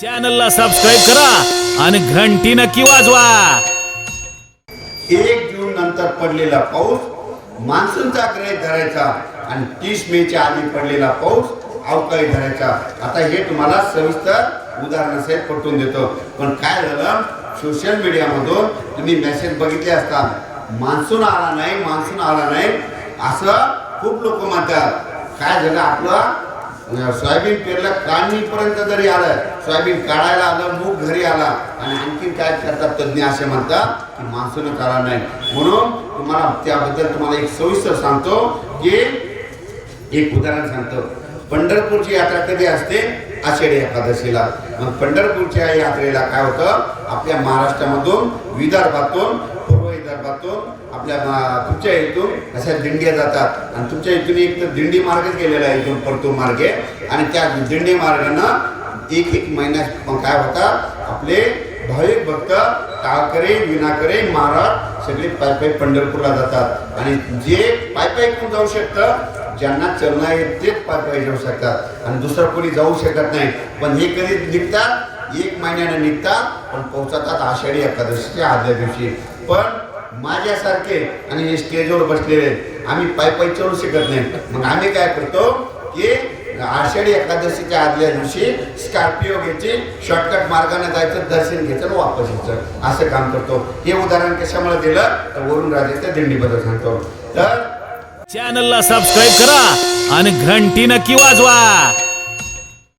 चॅनलला सबस्क्राईब करा आणि घंटी नक्की वाजवा. एक जून नंतर पडलेला पाऊस मान्सूनचा ग्रह धरायचा आणि तीस मेच्या आधी पडलेला पाऊस अवकाळी धरायचा. आता हे तुम्हाला सविस्तर उदाहरणासहित पटवून देतो. पण काय झालं? सोशल मीडियामधून तुम्ही मेसेज बघितले असता मान्सून आला नाही मान्सून आला नाही असं खूप लोक म्हणतात. काय झालं आपलं? सोयाबीन पेरला काढणीपर्यंत जरी आलं सोयाबीन काढायला आलं मूग घरी आला आणि आणखीन काय करतात तज्ज्ञ असे म्हणतात की मान्सूनच आला नाही. म्हणून तुम्हाला त्याबद्दल तुम्हाला एक सविस्तर सांगतो की एक उदाहरण सांगतो. पंढरपूरची यात्रा कधी असते? आषाढी एकादशीला. मग पंढरपूरच्या यात्रेला काय होतं? आपल्या महाराष्ट्रामधून विदर्भातून पूर्व आपल्या तुमच्या इथून अशा दिंड्या जातात. आणि तुमच्या इथून एक तर दिंडी मार्गच गेलेला आहे इथून परतूर मार्गे. आणि त्या दिंडी मार्गानं एक एक महिन्यात काय होतात आपले भाविक भक्त टाळकरे विनाकरे महाराज सगळे पाय पाय पंढरपूरला जातात. आणि जे पाय पाय कोण जाऊ शकतं ज्यांना चलना येत तेच पाय पाय जाऊ शकतात. आणि दुसरं कोणी जाऊ शकत नाही. पण हे कधी निघतात? एक महिन्यानं निघतात पण पोहोचतात आषाढी एकादशीच्या आदल्या दिवशी. पण माझ्यासारखे आणि हे स्टेजवर बसलेले आम्ही पाय पाय चढू शकत नाही. मग आम्ही काय करतो की आषाढी एकादशीच्या आदल्या दिवशी स्कॉर्पिओ घ्यायची शॉर्टकट मार्गाने जायचं दर्शन घ्यायचं आणि वापस यायचं. असं काम करतो. हे उदाहरण कशामुळे दिलं? तर वरुण राजेच्या दिंडीबद्दल सांगतो. तर चॅनलला सबस्क्राईब करा आणि घंटी नक्की वाजवा.